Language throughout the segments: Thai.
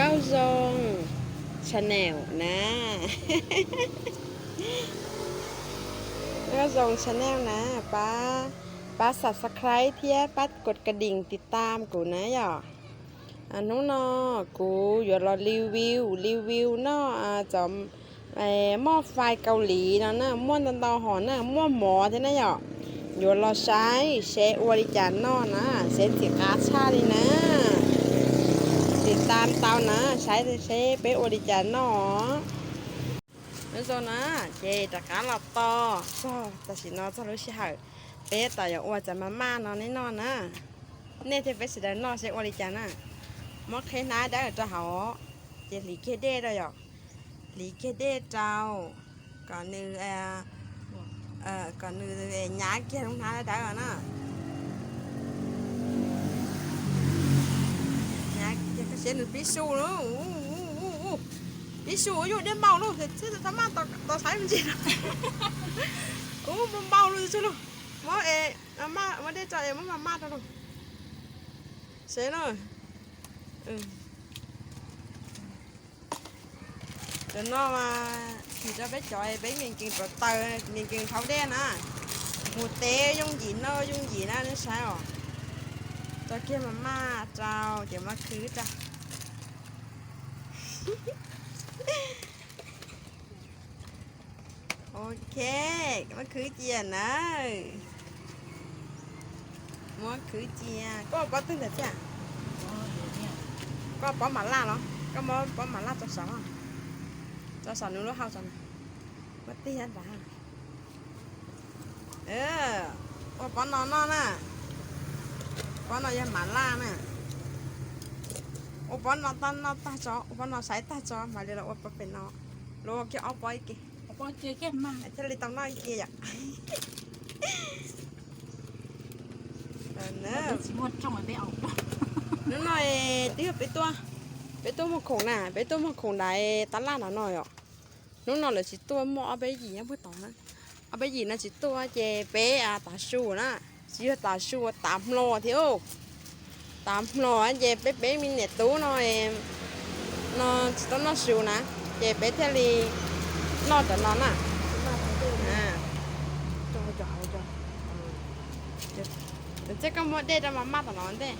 เก้าซองชาแนลนะ เก้าซองชาแนลนะป้าป้าสับสไครต์เทียป้ากดกระดิ่งติดตามกูนะหยออันนู้นอกูอยู่รอรีวิวรีวิวนออาจอมไอ่หม้อไฟเกาหลีนะนะม้วนตันตอหอนะม้วนหมอใช่ไหมหยอกอยู่รอใช้เชฟวริจานนอนะเซนสิกาชาดีนะติดตามเตานะใช้เชเปโอริจานนอนโซนะ เจตการหลับตอซอตาชินอจะรู้ชิหาเปต่อย่าอวดจะมามานอนแน่นอนนะเนเทเปสดานนอเชโอริจานะมอเคนาได้จะหาเจลีเคเดได้หรอกลีเคเดเจ้าก่อนนึงเออก่อนนึงเออย้ายเกียร์ลงท้ายได้ก่อนนะ trên là pisu nữa pisu ở chỗ đến bao luôn thì chứ thắm ăn tao tao thấy mình gì đâu ú bông bao luôn chứ luôn mà ê mà mà đây cho em mà mà đâu xé nó ừ đến mà thì ra bé cho bé nhìn kiện bật tờ nhìn kiện tháo đen à một té dung gì nó dung gì nó nó sao ตัวเกี่ยมาม่าเจ้าเดี๋ยวมาคืดจ้ะโอเคมันคือเจียนะมันคือเจียก็ป้อตึ้งเต่เจ้าก็ป้อมาล่าเนาะก็มอป้อมาล่าจะสอนจะสอนนู้นรู้เข้าจังมาตี้ันบ้าเออป้อนนอนนอนน่ะป้อนอนยังมาล่าน่ะอุปนนตันนตาจออุปนนสายตาจอมาเลยเราอุปเป็นนอโลกี่เอาไปกี่อุปเจแค่มาจะเลยตังน้อยกี่อ่ะเนอะมดจัองไปเอานั้นหน่อยที่ไปตัว ไปตัวมังคงน่ะไปตัวมังคงได้ตลานหน่อยอ่ะนู้นน่ะเลยสิตัวมอเอาไปยีนะเพื่อต่อนะเอาไปยีนะสิตัวเจเป๊ะตาชูนะสิตาชูตามรอเที่ยว tám nó về bé bé mình nhẹ tú nó em nó tao nó siêu nè về bé thế li nó cho nó nè à cho cho cho cho chứ có mỗi đây cho mà mắt nó đây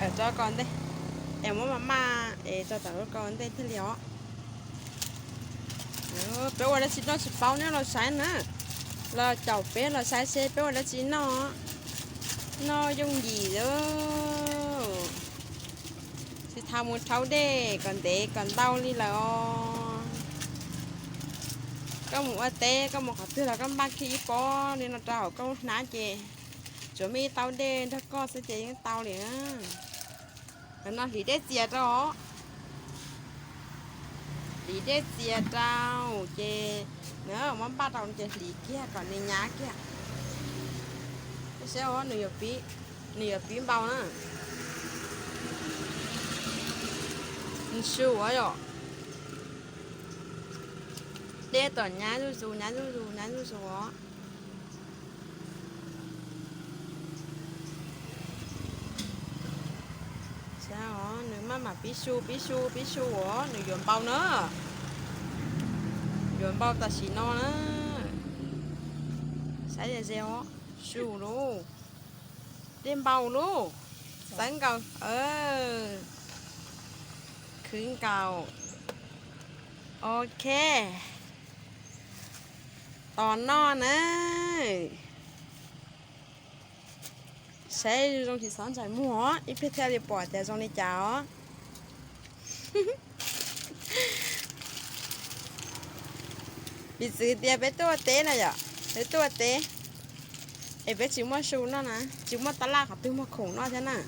ở cho con đây em muốn mama để cho tao con đây thế liệu Ừ, bây giờ nó chỉ nó chỉ bao nhiêu nó sáng nữa เราเจ้าเป๊ะเราใช้เชฟเป๊ะแล้วจีนอนอยงดีเด้อสิทำมูเท้าเด็กกันเด็กกันเต้านี่แล้วก็หมูเต้ก็หมูขัดที่เราก็บังขี้ปอ นี่เราเจ้าก็น้าเจจะมีเต้าเด็กถ้าก็เสียเจยัเต้าเลี่ยแล้วนอนหีได้เสียจ้อหลีเดเสียเจ้าเจเนอะมันป้าตองเจหลีเกี้ยก่อนในยาเกี้ยไม่ใช่ว่าหนูอย่าปีหนูอย่าปีเบานะมั你吃我哟เด็ดต่อนยาสูู้ยาสูู้ยาสู้ๆ mà bí su bí su bí su ó nửa dọn bao nữa dọn bao ta xì no nữa sải dè dèo ó su luôn đêm bao luôn sáng cầu ờ khứng cầu ok ตอนนอนนะ谁这种第三在摸，一拍天的包，带上的家哦。บิสือเตียเป็ตัวเต้นะจ๊ะเป็ตัวเต้ไอ้เป็ดจิ้มว่าชูน่ะนะจิ้มว่าตะลาขับตึ้งว่าขงน่ะใช่น่ะ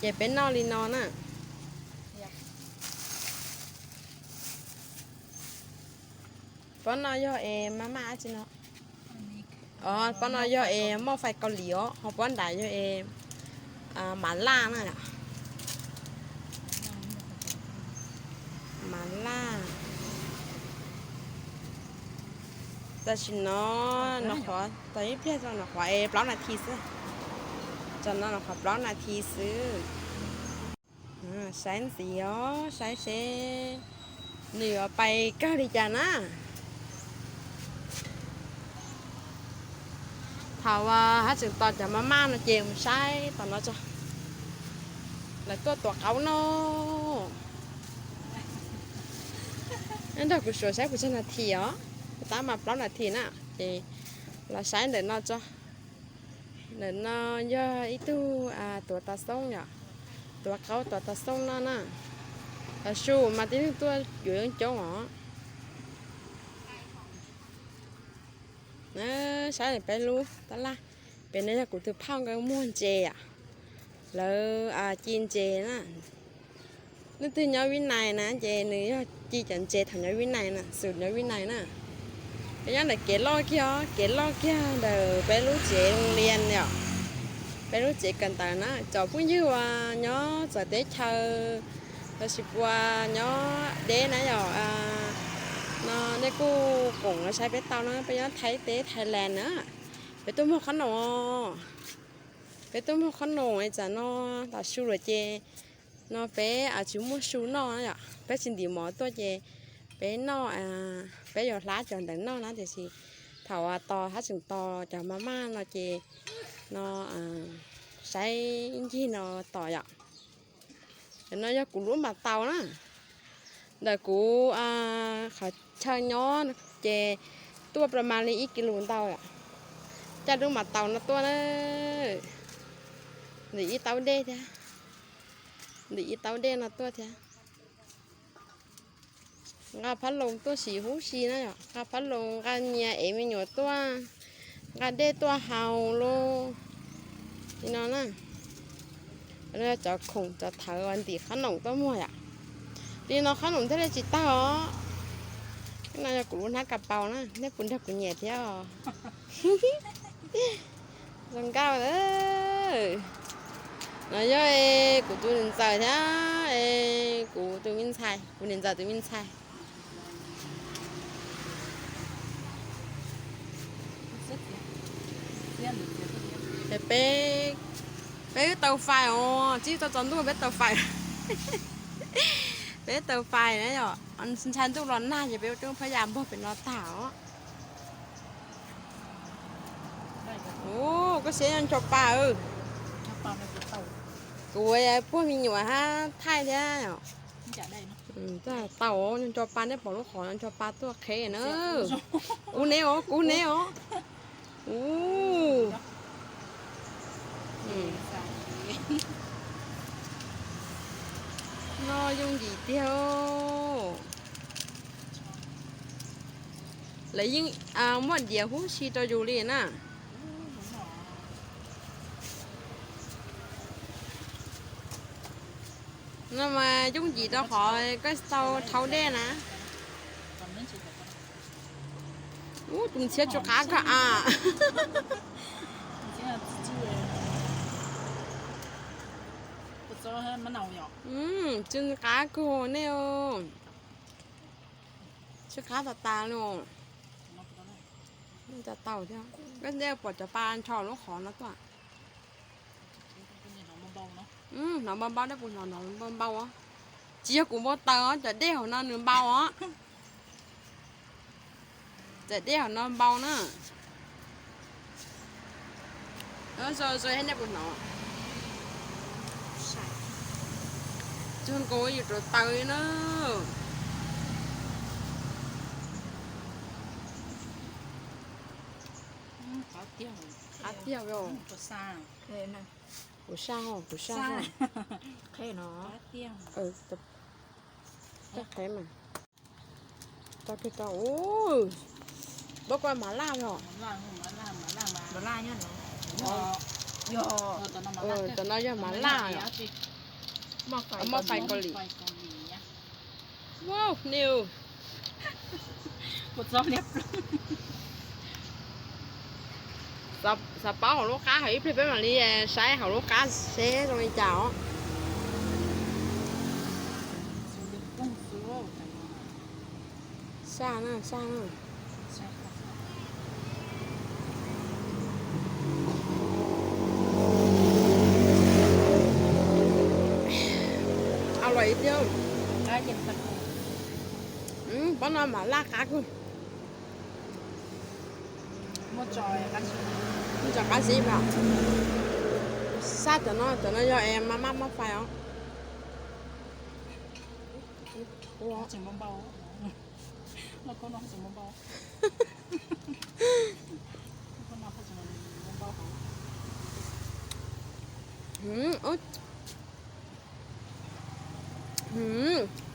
อย่าเป็นนอลีนอน่ะป้อนนอยเอมามาจิเนอ๋อป้อนนอยเอมอไฟเกาหลีอ๋อหอบวันได้ยอเอมหมาล่าน่ะะล่าแต่ชินเนาะนาะขอตอนนี้เพื่อนจราเนาะขอเอปล้องนาทีซื้อจัเนาะนาะขอปล้องนาทีซื้อใช้เสียวใช้เชเหนือไปเกาหลีจ้านะถาว่าถ้าถึงตอนจะมาม่าเนาะเจมใช้ตอนเราจะแล้วก็ตัวเขาเนาะ nên đó cũng sửa sáng của là thì á ta mà đó là thì nè thì là sáng để nó cho để nó do ít tu à tuổi ta sống nhở tuổi cao tuổi ta sống nó nè là su mà tí tôi ở chỗ ngõ nó sáng để bé luôn ta la bé đây là cụ từ phong cái muôn chè à lỡ à chín chè nè นึกถึงย้อวินัยนะเจนี่จีจันเจทำงย้อวินัยนะสุดนย้อวินัยนะเ็ยังไเกล้อเกี้ยเกล้อเกี้ยเดี๋ยวไปรู้เจโรงเรียนเนี่ยไปรู้เจกันตานะจอบพุ่งยื้อวัาย้อจะเตะเชอเราชิบว่าย้อเดนะหยออ่านได้กูกงเราใช้ไปเตานะ ไปย้อไทยเตะไทยแลนด์นะไปตุ้มขนมไปตุ้มขนมไอ้จ๋าน้อตัดชูเลยเจนอเป๋อาชิมชูนอนอ่ะเป๋ชินดีหมอตัวเจเป๋นออ่าเป๋อยอดร้านอนแต่นอนะเดี๋ยวสิถ้าวต่อฮัาถึงต่อจากมามานอเจนอะอ่าใช้ที่นอต่ออ่ะเดี๋ยวนายกูรู้มาเตานะเดี๋ยวกูอ่าขาช่างยอเจตัวประมาณนี้อีกกิโลนเตาอ่ะจะรู้มาเตานะตัวเนอะเดี๋ยวอีเตาเด้จดีเต้าเด่นตัวเถอะกาพัดลงตัวสีหูสีนะจ๊ะกาพัดลงกาเนียเอ็มหยวตัวกาเดตัวเฮาโลนี่นอน่ะเราจะคงจะถำวันตีขนมตัวมั่วอ่ะดีนอขนมที่เราจิตตาอน่าจะกลุ้นหกกระเป๋านะเนี่ยปุ่นถ้ากุญหยเที่ยวจังก้าวเอ้ nói cho ê của tôi đến giờ thế ê của tôi mình xài của đến giờ tôi mình xài đẹp bé bé tàu phải ô, chứ tao chọn tôi biết tàu phải bé tàu phải đấy nhở, anh xin chăn tôi lón na thì bé tôi phải làm bố phải nó thảo ô có xe ăn cho bà ơi ừ. กวยไอ้พวกมีอยู่ฮะทยไท้เนาะจะได้เนาะอืมใช่เต่านันจอปลาได้ปอกลูกขอนันจอปลาตัวเคเนอะอูเนอกูเนออู้อืมนอยุ่งดีเดียวแล้วยิ่งอ่าหมดเดียวหูชีตัวอยู่เลยนะนั่นมายุ่งจีต้อขอก็เตาเท้าแด้นะ โอ้ตุ้มเชืียจุกากะอ่ะอืมจุนกากูเนี่ยชุดขาตาตาเนาะี่ยจะเต่าใช่ไหมก็เดียกปวดจะปานชอบลูกขอแล้วตัว Ừ, nó bao bao đấy cũng nó nó bao bao á chia cũng bao tờ chả đeo nó nướng bao á chả đeo nó bao nữa đó rồi rồi hết đẹp cũng nó chân ừ, cô gì rồi tới nó tiêu hạt tiêu rồi. Tôi sang. Thế này của sao của sao Sa. thế nó ừ tập chắc thế mà tao thì tao ôi bốc qua mà la nhỏ mà la nhá nó yo ờ. ừ ờ, tao nói cho mà ờ, la nhá mà phải có lý wow nhiều một dao đẹp สปาของลูกค้าเขาอีพลิปเป็นแบบนี้ใช้ของลูกค้าเซ่ตรงนี้เจ้าซ่าน่ะซ่าน่ะอร่อยเดียวได้เย็นสักอืมป้อนมาลากกักคุณ một trò cắn xuống chả cá gì mà sao tụi nó tụi nó cho em má má mắc phải không Ủa? Chỉ mong bao Nó có nó chỉ mong bao Con nó chỉ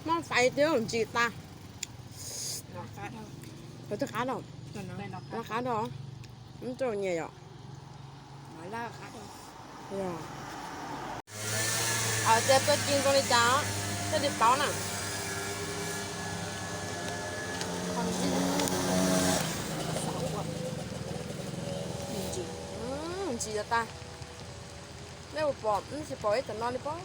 nó phải tiêu chị ta Nó khá đâu Có thức khá đâu Nó khá đâu Nó trồn nhẹ rồi ลากอ่ะเอาเจ็บตัวจินตรงนี้จ้าจะดิบเป้าน่ะความจริงสาวอ่ะจริงอืมจีจะตายไม่ปอบอืมสิปอบไอ้แต่นอนดิป้อ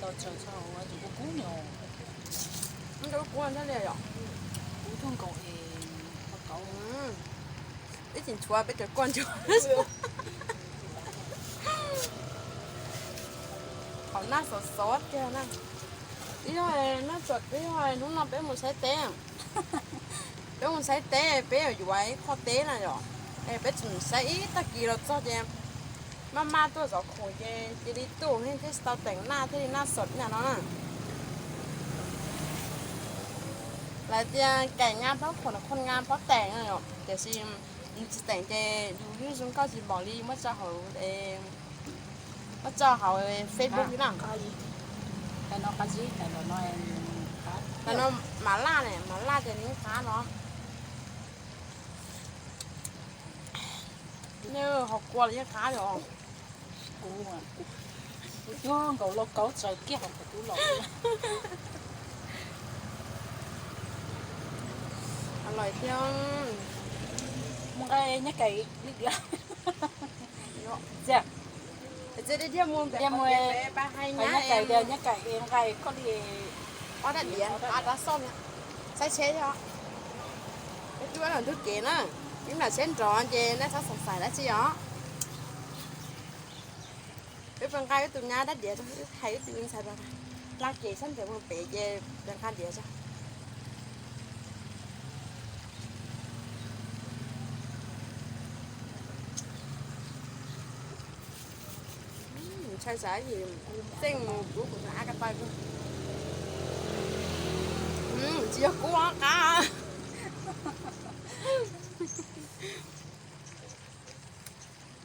到车上，我就น姑娘。 진짜 고한 살려요. 보통 거기 가까워. 음. 이진 좋아 뺏길 건 좋아해서. 겁나서 써왔게 하나. 이거에 nó chuột cái hoài nó nó bé một sái té bé một sái té bé ở dưới kho té là rồi em bé chừng sái ít ta rồi cho em mama tôi rõ khổ chứ chỉ đi tuồng hay thế sao tỉnh na thì na sốt nhà nó แล้วจะแต่งงานเพราะคนคนงานเพราะแต่งอะไรหรอแต่ซิมจะแต่งเจอยู่ที่ซุ้มก็จะบอกลีเมื่อจะเขาเองเมื่อจะเขาเฟซบุ๊กนี่นังแต่น้องก็จีแต่น้องนอยแต่น้องมาล่าเนี่ยหมาล่าจะนิ้วขาเนาะเนี่ยเขากลัวเลยขาเดี๋ยวกูอ่ะกูย่งเขาเรกเขาใจเกี้ยของตูหลอกอร่อยเที่ยงมึงไอ้เนี่ยไก่ลิกละเจ้าจะได้เที่ยวมึงแบบเที่ยวมึงไปให้เนี่ยไก่เดียวเนี่ยไก่เองไก่ก็ดีอ๋อดัดเดียนอ๋อดัดส้มเนี่ยใช้เชฟเหรอไอ้ตัวนั้นทุกเกณฑ์น่ะนี่มันเส้นร้อนเจนน่าสงสัยแล้วใช่เหรอ biết bằng cái tụi nhà đã để cho thấy tụi mình xài bằng la kề sẵn để bằng bể về bằng khăn để cho 사이사이 생뭐 나갔다고 음 진짜 꼬아까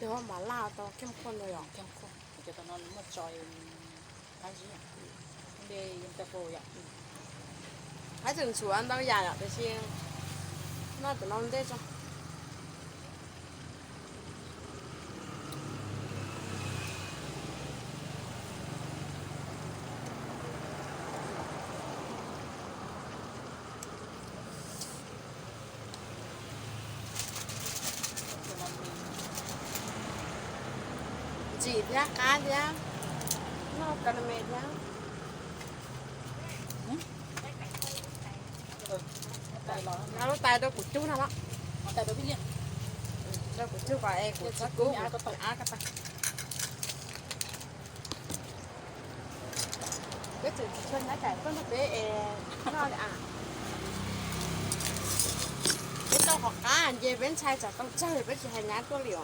이거 말라도 캠코너요 캠코 이게 더 너무 멋져요 다시 근데 이제 보여 아직 좋아한다고 야야 대신 나도 나온대죠 media kaya. No, ka na media. Nalo tayo daw kutsu na ba? Tayo daw bilyan. Daw kutsu pa eh, kutsu ko. Ako pa, ako pa. Cái từ chân đã cải phân được bế ế, nó là à. เป็นเจ้าของการเยเป็นชายจะต้องเจ้าเป็นชายงานตัวเหลียว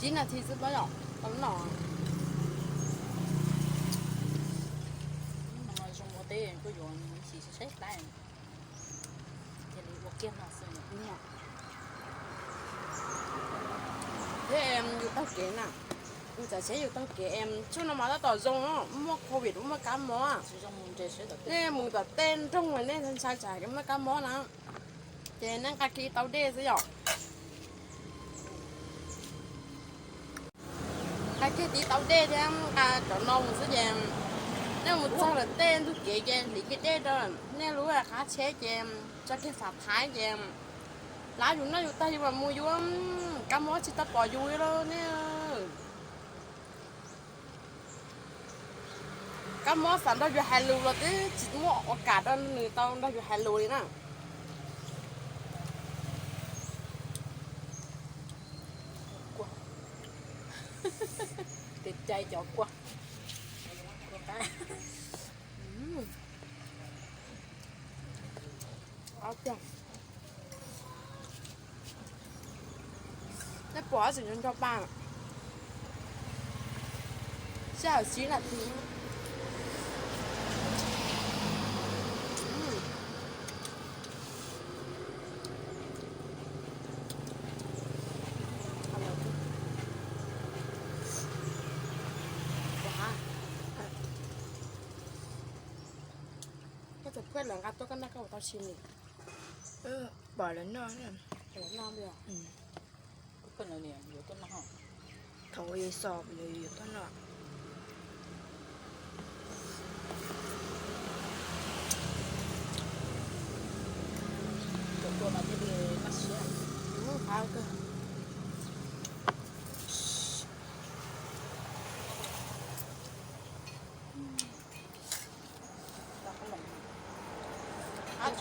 chín là thịt rất bao nhỏ tấm nỏ mà một tên có dùng chỉ sẽ xếp lại thì lấy một là sự nhẹ em dùng tao kế nào bây giờ sẽ dùng tao kế em chứ nó mà nó tỏ dùng nó mua covid cũng mua cá nên mình tỏ tên trong ngoài nên thân sai trái cái mua cá mó nào thì nên cá kia tao đê sẽ giỏi cái tí tao đê thì em à chỗ nông một số em nếu một sao là tên tôi kể cho em thì cái đê đó nên lúc là khá chế cho em cho cái phạt thái cho em lá dù nó dù tay mà mua dù cá mó chỉ tao bỏ vui đó nè cá mó sẵn đó dù hai lưu là cái chỉ mua ở cả đó người tao đó dù hai lưu đấy nè ใจจอกกว่าเอาจัง那脖子人家棒，下有鸡了，嗯。ไปหลังกับต้วกันนะเขาตัดชิมเออบ่าล้วนอนแล้วนอนเลยอ่อืมก็เป็นอะไรเนี่ยอยู่ต้นหอมเขาไปสอบเลยอยู่ต้นหอมตัวมาท ông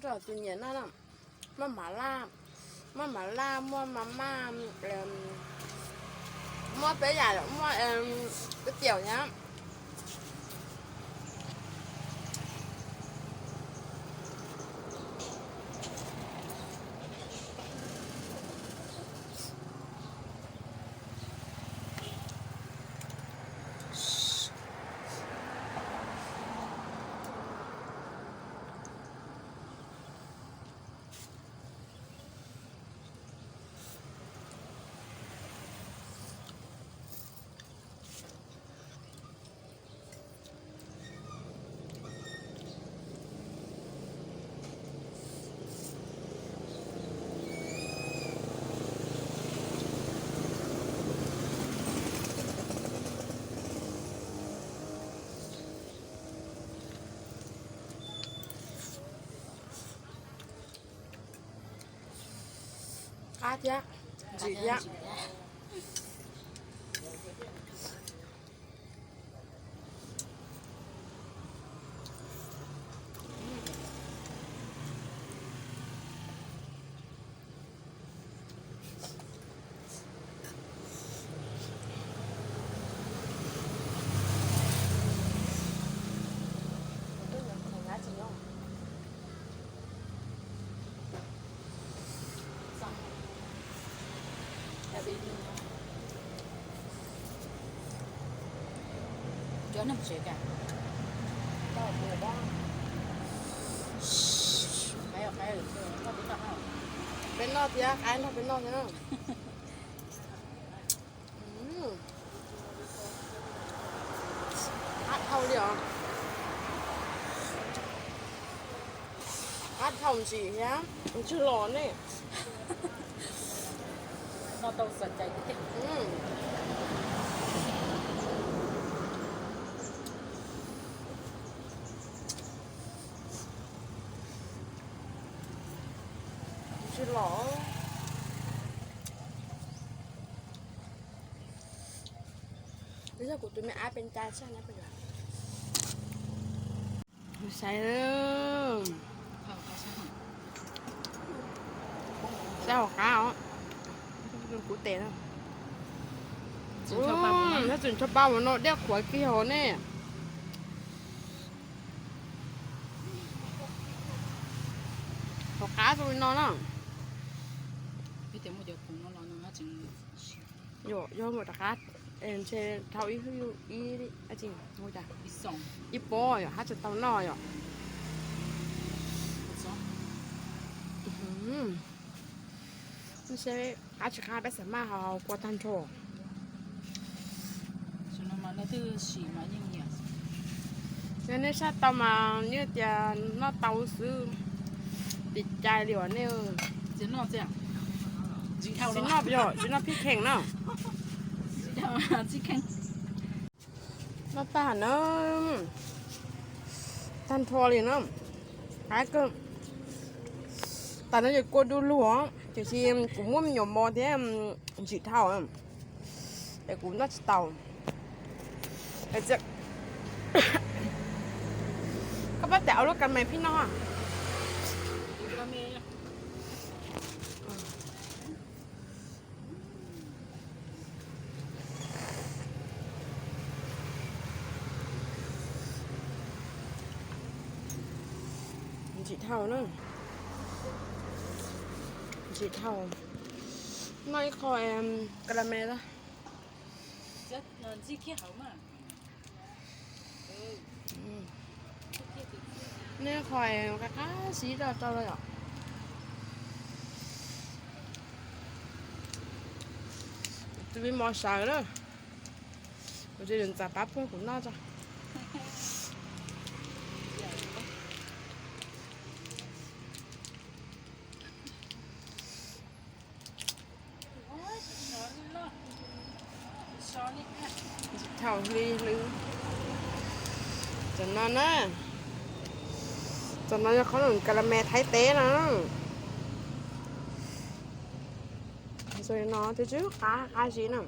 rồi tự nhiên nó lắm, mà mà la mà mà la mua mà mà mà bé già rồi mà cái kiểu nhá 阿家，姐姐。有那么谁干？到我吧。还有还有一个，那不干了。เป็นรอบเดียวขายรอบเป็นรอบเนาะฮืมพัดเท่าเดียวพัดเท่าสีเนี้ยมันชื่อร้อนนี่เราต้องสนใจจริอืมกูตัวแม่อาเป็นจานช่างนะเป็นไรใส่เริ่มเจ้าข้าวเปนกูเตะแล้วสุนทรภาพถ้าสุนชอทรภามันเดียกขวายกี่ยวเนี่ยขาสุนนอนอ่ะพี่เต๋อหมดเดี๋ยวผมนอนนอนนะจึงโย่โย่หมดตาคัดเอ็นเชท่าอีคืออีอาจิงโง่จ้าอีสองอีปอยอ่าฮัจะเตาหน่อยอ่ะอืมไม่ใช่ฮัจจะขายไปสัมมาเขาควาดทันโชว์ฉันมาแล้วที่สีมานยังเนี้ยเนี่ยชาเตามาเนี่ยจะน่าเต่าซื้อติดใจเหลียวเนี่ยจะน่ากจ้าจีน่าเปล่าจน่าพี่แข่งเนาะ c มาป่านน้ำตันทอเลยน้ำหายก็ตอนนั้ยจะกดดูหลวงจะชิมกูมั่วหยมมอเทม่สีเทาแต่กูน่าจะเต่าแต่จะก็ไป้แต่เอารถกันไหมพี่น้องท่านึงสีเท่าไม่คอยกระเมละจะนอนซีเขียวมากเนี่ยคอยกระทะสีเท่าเลยอ่ะจะไปมอสายเลยคน人咋把破鼓那ะ nó 만약 하는 까라메 thái tế nữa rồi nó thế chứ cá cá gì nữa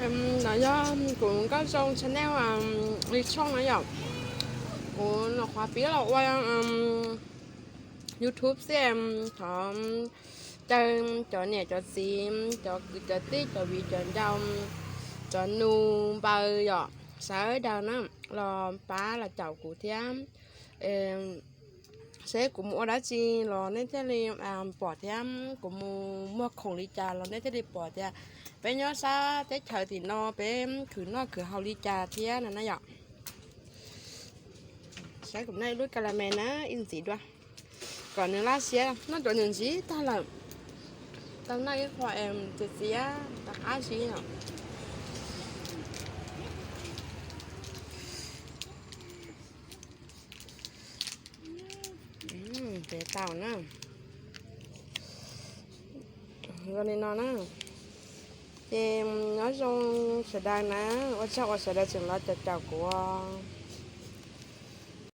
em nói cho cũng có trong channel à 우리 청아야 오늘 khóa phí là qua um, YouTube xem thọ chân cho nè cho sim cho cho tí cho vị cho đông cho nu bao giờ sợ đâu nó lo phá là chậu của thiám em ใช้กุมอดาจีเราในเทลีอ่าปอดแทมกุมมัวของลีจาเราในเทลีปอดเนี่ยเป็นยอซาเตะเฉยตีนอเป็นขือนอคือเฮาลิจาเทียนั่นนะยาใช้กุมในรุ่ยกะละแมนะอินสีด้วยก่อนหนึ่งลาเสียนอตัวหนึ่งสีตาละตอนนั้นขอเอ็มจะเสียตาอาชีเนาะเดีเต่านะก็นี่นอนนะเจมน้อยจงแสดงนะว่าชอบว่าเสดงยสิ่งเราจะจากกว่า